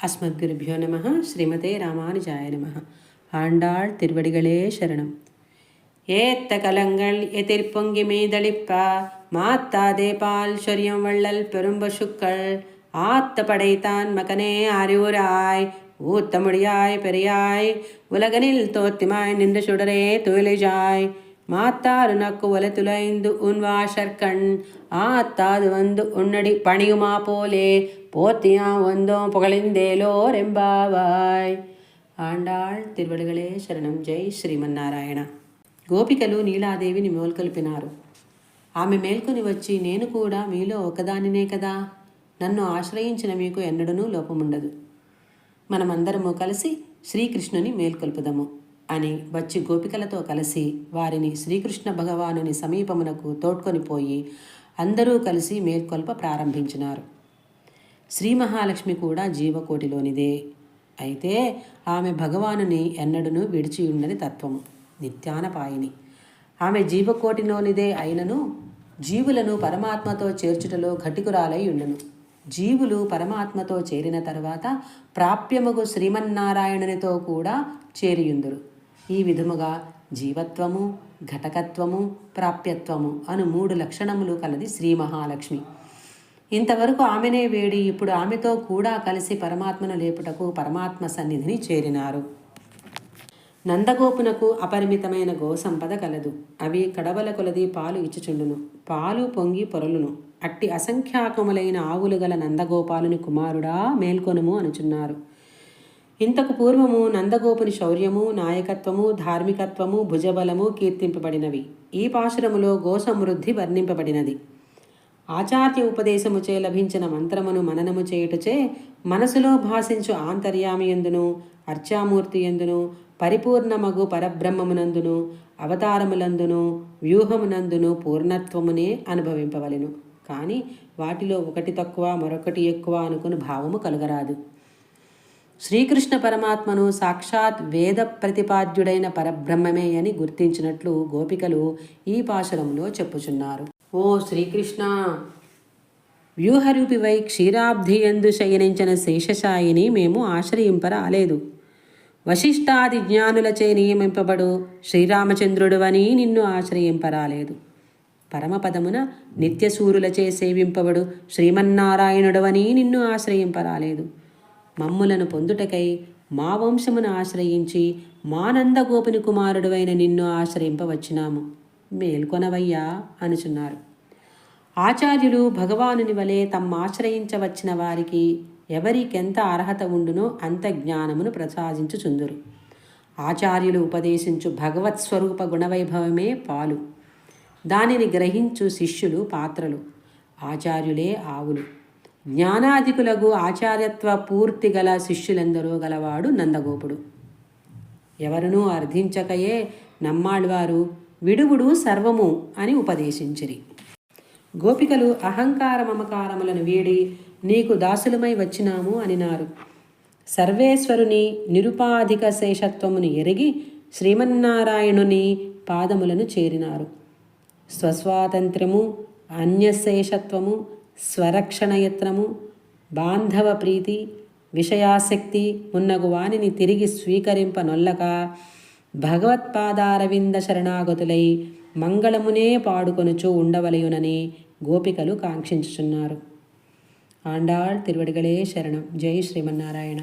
அஸ்மத்குருபியோ நம ஸ்ரீமதே ராமானுஜாய நம ஆண்டாள் திருவடிகளே சரணம் ஏத்த கலங்கள் எதிர்பொங்கி மீதளிப்பா மாத்தாதே பால் சொரியம் வள்ளல் பெரும்பசுக்கள் ஆத்த படைத்தான் மகனே அறிவுராய் ஊத்த முடியாய் பெரியாய் உலகனில் தோத்திமாய் நின்று சுடரே துயிலிஜாய் மாத்தாரு நக்கு ஒல துளைந்து உன் வாஷர்கண் ஆத்தாது வந்து உன்னடி பணியுமா போலே போத்தியா வந்தோம் புகழிந்தேலோ ரெம்பாவாய் ఆండాళ్ తిరువడిగలే శరణం జై శ్రీమన్నారాయణ గోపికలు నీలాదేవిని మేల్కొల్పినారు ఆమె మేల్కొని వచ్చి నేను కూడా మీలో ఒకదానినే కదా నన్ను ఆశ్రయించిన మీకు ఎన్నడూనూ లోపముండదు మనమందరము కలిసి శ్రీకృష్ణుని మేల్కొల్పుదము అని వచ్చి గోపికలతో కలిసి వారిని శ్రీకృష్ణ భగవానుని సమీపమునకు తోడ్కొని పోయి అందరూ కలిసి మేల్కొల్ప ప్రారంభించినారు శ్రీ మహాలక్ష్మి కూడా జీవకోటిలోనిదే. అయితే ఆమె భగవానుని ఎన్నడను విడిచి ఉండని తత్వము నిత్యానపాయిని. ఆమె జీవకోటిలోనిదే అయినను జీవులను పరమాత్మతో చేర్చుటలో ఘటికురాలై ఉండను. జీవులు పరమాత్మతో చేరిన తర్వాత ప్రాప్యముగు శ్రీమన్నారాయణునితో కూడా చేరియుందురు. ఈ విధముగా జీవత్వము ఘటకత్వము ప్రాప్యత్వము అను మూడు లక్షణములు కలది శ్రీ మహాలక్ష్మి. ఇంతవరకు ఆమెనే వేడి ఇప్పుడు ఆమెతో కూడా కలిసి పరమాత్మను లేపుటకు పరమాత్మ సన్నిధిని చేరినారు. నందగోపునకు అపరిమితమైన గోసంపద కలదు. అవి కడవల కొలది పాలు ఇచ్చుచుండును. పాలు పొంగి పొరలును. అట్టి అసంఖ్యాకములైన ఆవులు గల నందగోపాలుని కుమారుడా మేల్కొనుము అనుచున్నారు. ఇంతకు పూర్వము నందగోపుని శౌర్యము నాయకత్వము ధార్మికత్వము భుజబలము కీర్తింపబడినవి. ఈ పాశురములో గోసమృద్ధి వర్ణింపబడినది. ఆచార్య ఉపదేశముచే లభించిన మంత్రమును మననము చేయుటచే మనసులో భాషించు ఆంతర్యామియందును అర్చామూర్తి ఎందును పరిపూర్ణమగు పరబ్రహ్మమునందును అవతారములందును వ్యూహమునందును పూర్ణత్వమునే అనుభవింపవలెను. కానీ వాటిలో ఒకటి తక్కువ మరొకటి ఎక్కువ అనుకుని భావము కలుగరాదు. శ్రీకృష్ణ పరమాత్మను సాక్షాత్ వేద ప్రతిపాద్యుడైన పరబ్రహ్మమే అని గుర్తించినట్లు గోపికలు ఈ పాశరంలో చెప్పుచున్నారు. ఓ శ్రీకృష్ణ. వ్యూహరూపివై క్షీరాబ్ధియందు శయనించిన శేషశాయిని మేము ఆశ్రయింపరాలేదు. వశిష్ఠాది జ్ఞానులచే నియమింపబడు శ్రీరామచంద్రుడువని నిన్ను ఆశ్రయింపరాలేదు. పరమపదమున నిత్యసూరులచే సేవింపబడు శ్రీమన్నారాయణుడవని నిన్ను ఆశ్రయింపరాలేదు. మమ్ములను పొందుటకై మా వంశమును ఆశ్రయించి మానందగోపిని కుమారుడువైన నిన్ను ఆశ్రయింపవచ్చినాము. మేల్కొనవయ్యా అనుచున్నారు. ఆచార్యులు భగవానుని వలె తమ్ము ఆశ్రయించవచ్చిన వారికి ఎవరికెంత అర్హత ఉండునో అంత జ్ఞానమును ప్రసాదించుచుందురు. ఆచార్యులు ఉపదేశించు భగవత్ స్వరూప గుణవైభవమే పాలు. దానిని గ్రహించు శిష్యులు పాత్రలు. ఆచార్యులే ఆవులు. జ్ఞానాధికులకు ఆచార్యత్వ పూర్తి గల శిష్యులెందరో గలవాడు నందగోపుడు. ఎవరునూ అర్థించకయే నమ్మాళ్వారు విడుగుడు సర్వము అని ఉపదేశించిరి. గోపికలు అహంకార మమకారములను వీడి నీకు దాసులమై వచ్చినాము అనినారు. సర్వేశ్వరుని నిరుపాధిక శేషత్వమును ఎరిగి శ్రీమన్నారాయణుని పాదములను చేరినారు. స్వస్వాతంత్ర్యము అన్యశేషత్వము స్వరక్షణయత్నము బాంధవ ప్రీతి విషయాసక్తి మున్నగు వానిని తిరిగి స్వీకరింప నొల్లక భగవత్పాదారవింద శరణాగతులై మంగళమునే పాడుకొనుచు ఉండవలయునని గోపికలు కాంక్షించుచున్నారు. ఆండాళ్ తిరువడిగలే శరణం. జై శ్రీమన్నారాయణ.